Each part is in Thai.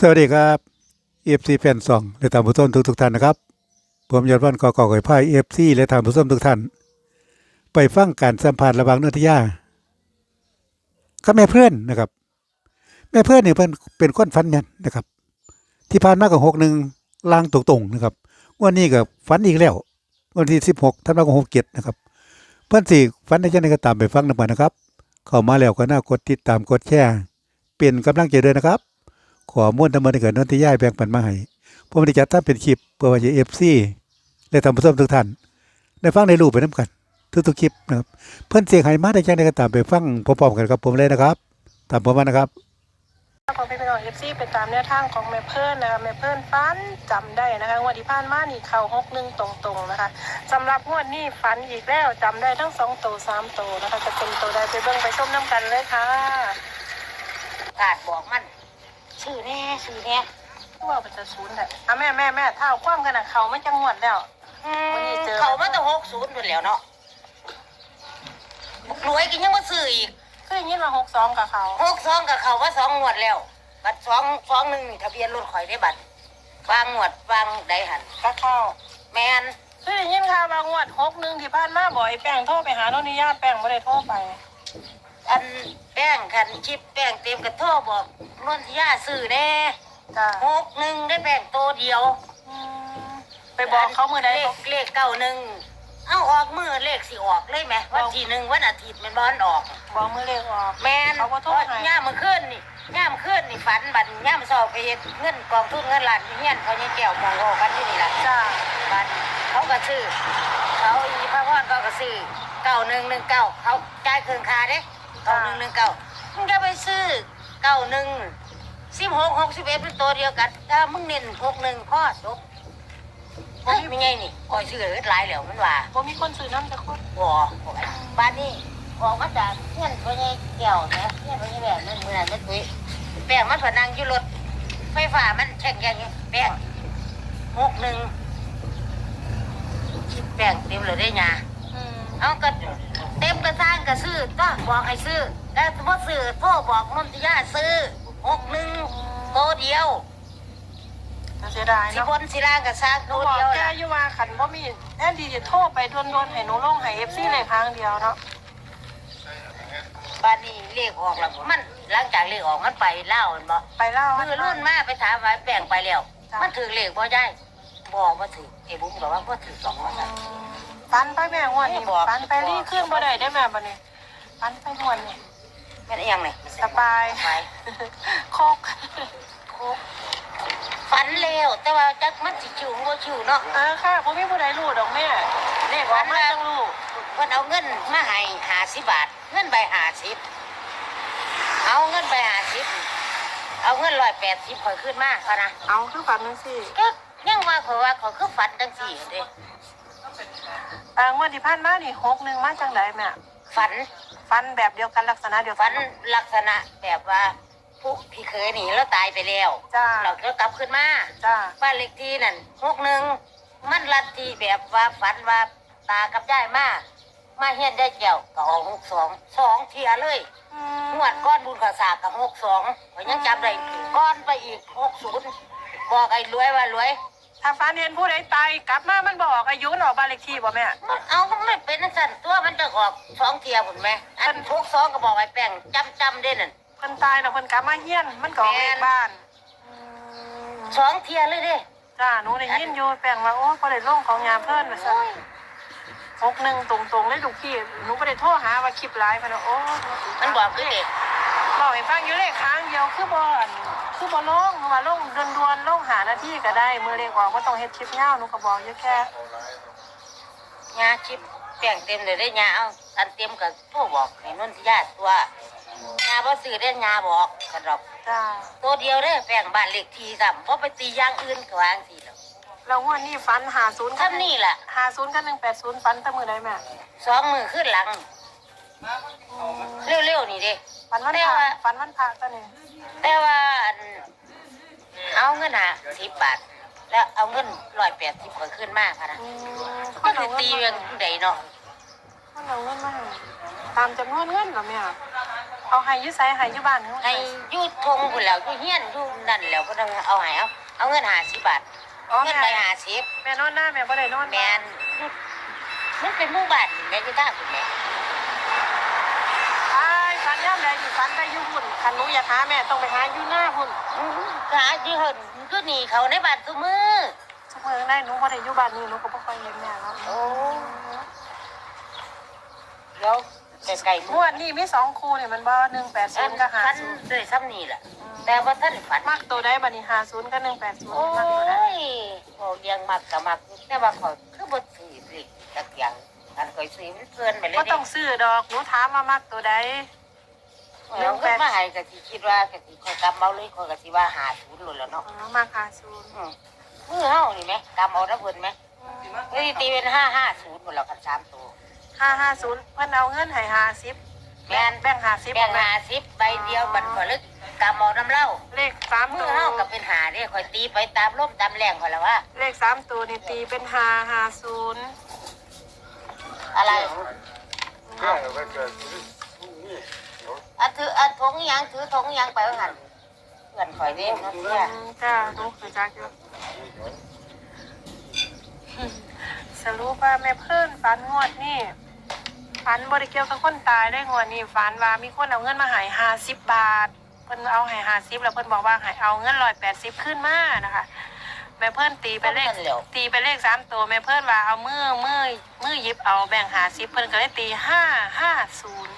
สวัสดีครับเอฟซีแฟนซองและทานผู้ชมทุกทุกท่านนะครับผมยอดวันกอกอก่อยพายเอฟซีและทานผู้ชมทุกท่าน ไปฟังการสัมภาษณ์ระหว่างนนทยาก็แม่เพื่อนนะครับ แม่เพื่อนเนี่ยเป็นเป็นคนฟันแม่นนะครับ ที่ผ่านมากับหกหนึ่งลางตรงๆนะครับวันนี้กับฟันอีกแล้ว วันที่สิบหกธันวาคมหกเจ็ดนะครับ เพื่อนสี่ฟันได้ยังไงก็ตามไปฟังนันนะครับ เข้ามาแล้วก็น่ากดติดตามกดแชร์เป็นกำลังใจด้วยนะครับ ขอม้วนทำเมินเกิดนนทิยายแบ่งปันมาให้ผมได้จัดทำเป็นคลิปเพื่อว่าจะเอฟซีและทำผู้ชมทุกท่านได้ฟังได้รู้ไปน้ำกัน ทุกๆคลิปนะครับเพื่อนเสียงไห้มาได้แจังได้ก็ตามไปฟังพร้อมๆกันกับผมเลยนะครับตามผมมานะครับของพี่เป็นของเอฟซีไปตามแนวทางของแม่เพิ่นนะคะแม่เพิ่นฟันจำได้นะคะงวดที่ผ่านมานี่เข่าหกหนึ่งตรงๆนะคะสำหรับงวดนี้ฟันอีกแล้วจำได้ทั้งสองตัวสามตัวนะคะจะเป็นตัวใดไปเบิ่งไปชมน้ำกันเลยค่ะกาดบอกมัน ชื่อแน่ชื่อแน่ผู้ว่าเป็นจะศูนย์แหละอะแม่แม่แม่เท่าความกันนะเขาไม่จังงวดแล้วอืวันนี้มเจอ เขามาตั้งหกศูนย์อยู่แล้วเนาะบุกรวยกินยังมาซื้ออีกคืออย่างนี้มาหกสองกับเขาหกสองกับเขาว่าสองงวดแล้ว บัตรสองสองหนึ่งนี่ทะเบียนรถข่อยได้บัตรวางงวดวางใดหันก็เข้าแมนคืออย่างนี้ค่ะบางงวดหกหนึ่งที่ผ่านมาบ่อยแป้งโทรไปหาโนนนิยาแป้งไม่ได้โทรไป อันแป้งคันชิปแป้งเต็มกระโทบอก นนทิยาซื้อแน่จ้าหกหนึ่งได้แป้งตัวเดียวอืมไปบอกเขามือใดเลขเลขเก้าหนึ่งเอาออกมือเลขสิออกเลยไหมวันที่หนึ่งวันอาทิตย์มันบอนออก บอกมือเลขออกแมนเขาก็โทษให้ย่ามมาขึ้นนี่ย่ามขึ้นนี่ฝันบันย่ามสอบไปเฮ็ดเงินกองทุนเงินล้านที่เฮียนเขาเนี่ยแก้วมองโอกันอยู่นี่แหละจ้าบันเขาก็ซื้อเขาอีพระพรเขาก็ซื้อเก้าหนึ่งหนึ่งเก้าเขาจ่ายเครื่องคาเด้เก้าหนึ่งหนึ่งเก้ามึงจะไปซื้อ เก้าหนึ่งสิบหกหกสิบเอ็ดเป็นตัวเดียวกัน ถ้ามึงเน้นหกหนึ่งพ่อจบเฮ้ยไม่ไงนี่คอยซื้อหลายแล้วมันว่าบ่มีคนซื้อน้ำจะคนบ่บ้านนี้ออกมาจากเงี้ยนพ่อใหญ่แก้วนะเงี้ยนพ่อใหญ่แบบนั้นเมื่อนั้นไม่ตุ้ยแป้งมันผนังอยู่รถไฟฟ้ามันแข่งอย่างนี้แป้งหกหนึ่งแป้งเต็มเลยได้ยาอืมเอาก็เต็มกระซ้างกระซื้อก็บอกให้ซื้อ แล้วพอซื้อโทรบอกนนทิยาซื้อหกหนึ่งโตวเดียวแต่เสียดายสิเนาะบนสิลางกระซ้างหโตนูวบอกเดียวแกนะอยู่ว่าขันบ่มีแอนดีจะโทรไปด่วนๆให้หนูลงให้ FC เลยครั้งเดียวเนาะบ้านนี้เลขออกแล้วมันหลังจากเลขออกมันไปเล่ามันบอกไปเล่ามือรุ่นมาไปถามว่าแบ่งไปแล้วจ้ะมันถือเลขบ่ได้บอกว่าถือไอ้บุ้มบอกว่าบ่ถือสองวันฟันไปแม่งวดนี่บอกฟันไปรีขึ้นบ่ได้ได้แม่บัดนี้ฟันไปงวดนี่ แม่นอีหยังนี่สบายไปโคกโคกฝันเร็วแต่ว่าจักมันสิชิวบ่ชิวเนาะเออค่ะบ่มีผู้ใดรู้ดอกแม่เลขออกมาจังรู้เพิ่นเอาเงินมาให้50บาท เงินใบ50เอาเงินใบ50เอาเงิน180ข่อยขึ้นมาพะนะเอาคือฝันจังซี่ก็ยังว่าข่อยว่าข่อยคือฝันจังซี่เด้อ่างวดที่ผ่านมานี่61มาจังไดแม่ฝัน ฟันแบบเดียวกันลักษณะเดียวกัฝันนลักษณะแบบว่าผู้พี่เคยหนีแล้วตายไปแล้ว จ้าเราก็กลับขึ้นมาจ้าบ้านเลขที่นั่นหกหนึ่งมันลัทธิแบบว่าฝันว่าตากับยายมามาเฮียนได้เกี่ยวก็ออกหกสองสองเทียเลยอืงวดก้อนบุญข้าวสากกับหกสองก็ยังจำได้ก้อนไปอีกหกศูนย์บอกไอ้รวยว่ารวย ถ้าฟันเห็นผู้ใดตายกลับมามันบอกอายุมันออกบ้านเลขที่บ่แม่ มันเอามันไม่เป็นสั่นตัวมันจะออกสองเทียผุนไหมอันหกสองก็บอกไอ้แป้งจำจำได้นั่น เพิ่นตายเนาะเพิ่นกลับมาเฮียนมันก็ออกเลขบ้านอืมสองเทียเลยเด้จ้าหนูได้ยินอยู่แปลงว่าโอ้บ่ได้ลงของยามเพิ่นว่าซั่นโอ้ยหกหนึ่งตรงๆเลยลูกพี่หนูบ่ได้โทรหาว่าคลิปไลฟ์พะนะโอ้มันบอกคือเด็ก บอกให้ฟังอยู่เลขค้างเดียวคือบ่อน คือบ่ลงเพราะว่าลงด่วนๆลงหาหน้าที่ก็ได้มือเลขออกบ่ต้องเฮ็ดคลิปยาวหนูก็บอกอยู่แค่ยาชิปแป้งเต็มเลยได้ยาเอาอันเต็มกับตัวบอกให้นนทิยาตัวยาบ่ซื้อได้ยาบอกกันหรอกจ้าตัวเดียวเด้อแป้งบ้านเลขที่ซ้ำเพราะไปตีอย่างอื่นก็วางสิแล้วแล้วงวดนี้ฟัน50ท่านี่แหละ50กับ180ฟันแต่มื้อใดแม่สองมือขึ้นหลัง เร็วๆนี่เด้ฟันวันแต่พระว่าฟันวันพระตัวนี้แต่ว่าอันเอาเงินหาสิบบาท แล้วเอาเงินร้อยแปดสิบก็ขึ้นมากค่ะนะอืมก็คือตีเรื่องใดเนาะมันเอาเงินมาให้ตามจำนวนเงินเหรอแม่เอาเอาให้อยุไซให้อยุบ้านเขาให้อยูทงพุ่นแล้วอยูเฮียนอยูนั่นแล้วก็ต้องเอาให้เอาเอาเงินหาสิบบาทอ๋อเงินแม่ไปหาสิบแม่นอนหน้าแม่บ่ได้นอนแมนมันเป็นหมู่บ้านแม่ที่ท่าคุณแม่อ้า ยฟันย่ำแดงอยู่ฟันได้อยุ่หุ่นคันหนูอยากหาแม่ต้องไปหาอยู่หน้าหุ่นอื้อก็หาอยู่เหินก็หนีเขาในบ้านซุมือทุกมื้อได้หนูบ่ได้อยู่บ้านนี้หนูก็บ่ค่อยเห็นแม่เนาะโอ้แล้วแต่ไก่งมั่ววดนี้มีสองคู่นี่มันบ่หนึ่งแปดศูอันนย์กับห้าฟันศูนย์ด้วยซ้ำนี่แหละแต่ว่าท่านฝันมักตัวได้บัดนี้ห้าศูนย์กับหนึ่งแปดศูนย์โอ้มักตัวได้ยโอ้ยังมักกับมักแต่ว่าขอยคือบทสีสิตะเกียงอันคอยสีมันเพลินไปเลยก็ดิต้องซื้อดอกหนูถามว่ามักตัวใด แล้วก็มาให้กะสิคิดว่ากะสิคอยกำเอาเลยคอยกะสิว่าหาศูนย์หลุดแล้วเนาะอ๋อมักห้าศูนย์อืมมือเฮานี่ไหมกำเอาน้ำเพิ่นไหมก็สิตีเป็นห้าห้าศูนย์หมดแล้วกันสามตัวห้าห้าศูนย์เพิ่นเอาเงินให้ห้าสิบแม่นแบ่งห้าสิบแบ่งหาสิบใบเดียวบันขอยลึกกำเอาน้ำเหล้าเลขสามมืตัอวเฮากับเป็นหาเด้คอยตีไปตามร่มตามแรงคอยละว่า เลขสามตัวนี่ตีเป็นห้าห้าศูนย์อะไรอั นถืออันทงยังถือทงยังไปว่าหันเพื่อนคอยเด้เนาะเพื่ออืมจ้าหนูเคยจักอยู่สรุปว่าแม่เพิ่นฝันงวดนี่ฝันบริเกี่ยวกับคนตายได้งวดนี่ฝันว่ามีคนเอาเงินมาใหายห้าสิบบาท เพิ่นเอาใหายห้าสิบแล้วเพิ่นบอกว่าใหายเอาเงินร้อยแปดสิบขึ้นมานะคะ แม่เพิ่นตีไปเลข ตีไปเลขสามตัวแม่เพิ่นว่าเอามือมือมือหยิบเอาแบ่งหาสิบเพิ่นก็เลยตีห้าห้าศูนย์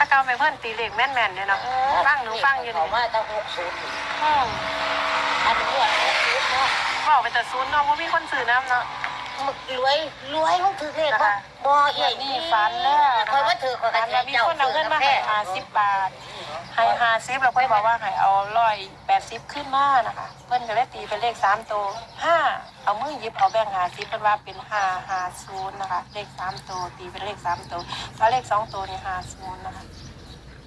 ถ้าเก้าแม่เพิ่นตีเลขแม่นแม่นๆเด้เนาะฟังหนูฟังอยู่เขานี่มาตั้งหกศูนย์อืมอันนี้ว่าหกศูนย์เนาะบอกไปแต่ศูนย์เนาะว่ามีคนซื้อน้ำเนาะมึกรวยรวยมึงถือเลขบ่บ่เอ้ยนี่ฝันแล้วคอยว่าถือคอยฝักันนว่ามีคนเอาเงินมาให้หาสิบบาท ให้หาสิบแล้วเพิ่นบอกว่าให้เอาร้อยแปดสิบขึ้นมานะคะ เพิ่นก็เลยตีเป็นเลขสามตัวห้าเอามือหยิบเอาแบ่งหาสิบเพิ่นว่าเป็นห้าห้าศูนย์นะคะ เลขสามตัวตีเป็นเลขสามตัวถ้าเลขสองตัวนี่ห้าศูนย์นะคะ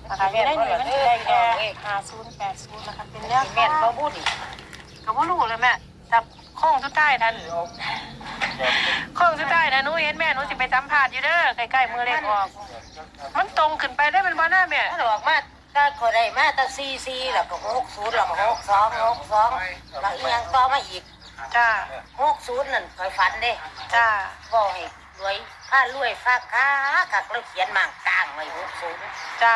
นะคะอยู่ได้หนึ่งมันจะได้แค่ห้าศูนย์แปดศูนย์นะคะเป็นแนวแม่นบ่ทางพูดอีกก็บ่รู้เลยแม่จับโค้งสุดท้ายทันโค้งสุดท้ายนะหนูเห็นแม่หนูสิไปสัมภาษณ์อยู่เด้อใกล้ๆมือเลขออก มันตรงขึ้นไปได้เป็นบ่หน้าแม่ถ้าบอกมา ถ้าคนได้มาตั้งซีซีแล้วก็หกศูนย์แล้วก็หกสองหกสองแล้วอีกอย่างต่อมาอีกจ้าหกศูนย์นั่นคอยฝันเด้จ้าบอกให้รวยถ้ารวยฟ้าค้ากักแล้วเขียนมางกลางไว้หกศูนย์จ้า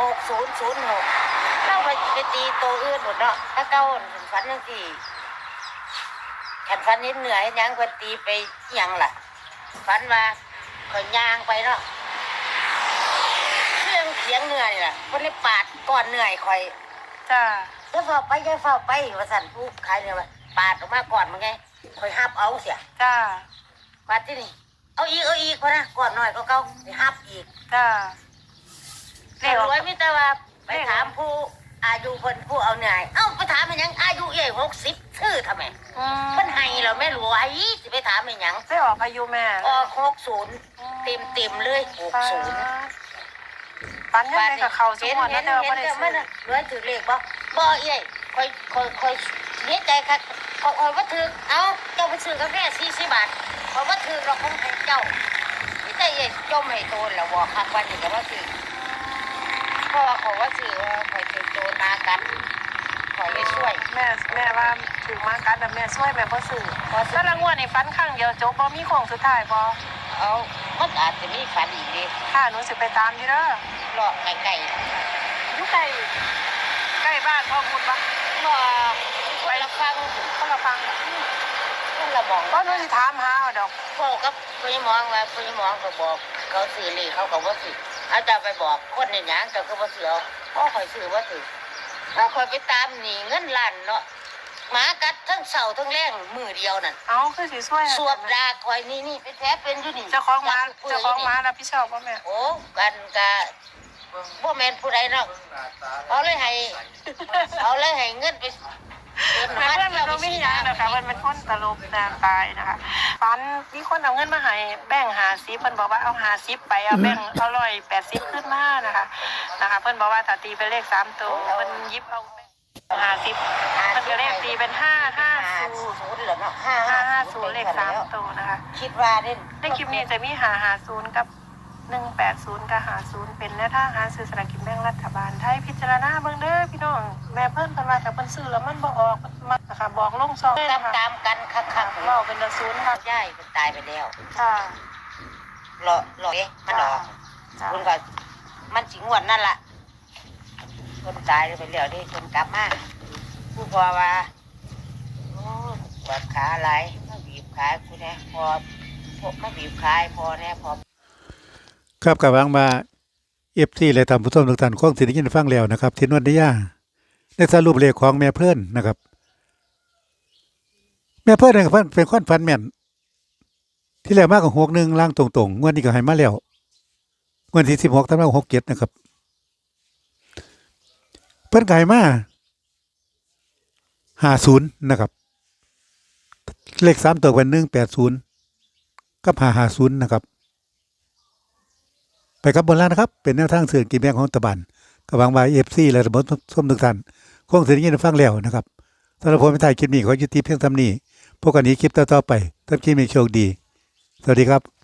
หกศูนย์ศูนย์หกเราไปไปตีตัวอื่นหมดเนาะถ้าเก้าฝันยังสี่ขันฝันนิดเหนื่อยยังคนตีไปอิหยังล่ะฝันว่าคอยย่างไปเนาะ เรื่องเสียงเหนื่อยล่ะคนเลยปาดก่อนเหนื่อยคอยจ้าจะเฝ้าไปจะเฝ้าไปว่าสั่นผู้ขายเนี่ยว่าปาดออกมาก่อนมันไงคอยหับเอาเสียจ้าปาดที่นี่เอาอีกเอาอีกพอนะก่อนหน่อยก็เก้าไปหับอีกจ้าเด็กรวยมิตรว่าไปถามผู้อายุคนผู้เอาเหนื่อยเอ้าไปถามมันยังอายุเย่หกสิบชื่อทำไมอืมเพิ่นให้เราไม่รวยจะไปถามมันยังได้ออกอายุแม่ออกหกศูนย์เต็มเต็มๆเลยหกศูนย์ปั นยังไงกับเขาสเห็นมวนเห็นะนแต่ว่าเห็บ่นได้แต่ซื้อมันรวยถือเลขบ่บ่เย่คอยคอยคอยเสียใจครับคอยคอยว่าถือเอ้าเจ้าไปซื้อกาแฟสี่สิบบาทคอยว่าถือเราคงให้เจ้านี่แต่เย่จมให้โตนแล้วบอกคักวันนี้ก็ว่าถือเพราะว่าเขาว่าถือว่าคอยถือโจรมากันคอยไม่ช่วย แม่แม่ว่าถึงมากัดแต่แม่ช่วยแม่บ่ซื้อถ้าละงวดนี่ฟันข้างเดียวจบบ่มีโค้งสุดท้ายบ่เอามันอาจจะมีฝันอีกดิถ้าหนูสิไปตามอยู่เด้อ เลาะไก่อยู่ใกล้ใกล้บ้านพ่อบุญปะๆเลาะไปละฟังคนละฟังคนละมองก็หนูสิถามหาเอาดอกพ่อกับพี่มองว่าพี่มองก็บอก เขาสื่อเลยเขาก็ว่าสื่ออาจจะไปบอกคนในหยังแต่ก็ว่าสื่อเอาพ่อคอยสื่อว่าสื่อถ้าคอยไปตามหนีเงินล้านเนาะหมากัดทั้งเสาทั้งแรงมือเดียวนั่นเอาคือสิช่วยสวบดาคอยนี่นี่เป็นแผลเป็นอยู่นี่เจ้าของหมาจับปืนเจ้าของหมายู่นี่รับผิดชอบบ่แม่โอ้กันกะ พ่อแม่นผู้ใดเนาะเขาเลยให้เขาเลยให้เงินไปเดินแม่หาเพื่อนมันเที่ยวรู้ไม่ยังนะคะมันเป็นคนตลกนานตายนะคะฟันมีคนเอาเงินมาให้แบ่งหาซิเพิ่นบอกว่าเอาหาซิไปเอาแบ่งเอาร้อยแปดสิบขึ้นมานะคะนะคะ เพิ่นบอกว่าถ้าตีเป็นเลขสามตัวเพิ่นหยิบเอาหาสิบเพิ่นก็เลขตีเป็นห้าห้าศูนย์ศูนย์เหรอเนาะห้าห้าห้าศูนย์เลขสามตัวนะคะ คิดว่าเด่นในคลิปนี้จะมีหาหาศูนย์กับ หนึ่งแปดศูนย์กับหาศูนย์เป็นแนวทางหาซื้อสลากกินแบ่งรัฐบาลไทยพิจารณาเบิ่งเด้อพี่น้องแม่เพิ่นเพิ่นว่าแต่เพิ่นซื้อแล้วมันบ่ออกมันนะคะบอกลงซองตามตามๆกันคักค่ะๆเลยเว้าเป็นละศูนย์ค่ะย่ายมันตายไปแล้วค่ะรอรอเอ๊ะมันออกจ้ะคุณก็มันสิงวดนั่นล่ะคนตายไปแล้วนี่คนกลับมาผู้พอว่าโอ้ปวดขาอะไรมาบีบขาคุณแน่พอพวกมาบีบขาให้พอแน่พอ ครับกับวางมาเอฟซีและตามผู้ชมทุกท่านคงสิได้ยินฟังแล้วนะครับที่นวดนิยาในสรุปเลขของแม่เพื่อนนะครับ แม่เพื่อนเนี่ยเพิ่นเป็นคนฟันแม่นที่แล้วมากกว่าหกหนึ่งล่างตรงๆงวดนี้ก็ให้มาแล้วงวดที่สิบหกทำแล้วหกเจ็ดนะครับ เพิ่อนก็ให้มาห้าศูนย์นะครับ เลขสามตัวเป็นหนึ่งแปดศูนย์กับห้าห้าศูนย์นะครับ ไปครับบนล่างนะครับ เป็นแนวทางเสื่อกินแบงของตะบันกับวางวายเอฟซีและระบบส้มทุกท่านคงเสียงยินฟังแล้วนะครับสำหรับผมเป็นไทยคลิปนี้ขอยุติเพียงเทำนี้พบกันนี้คลิปต่อๆไปท่านคลิปมีโชคดี สวัสดีครับ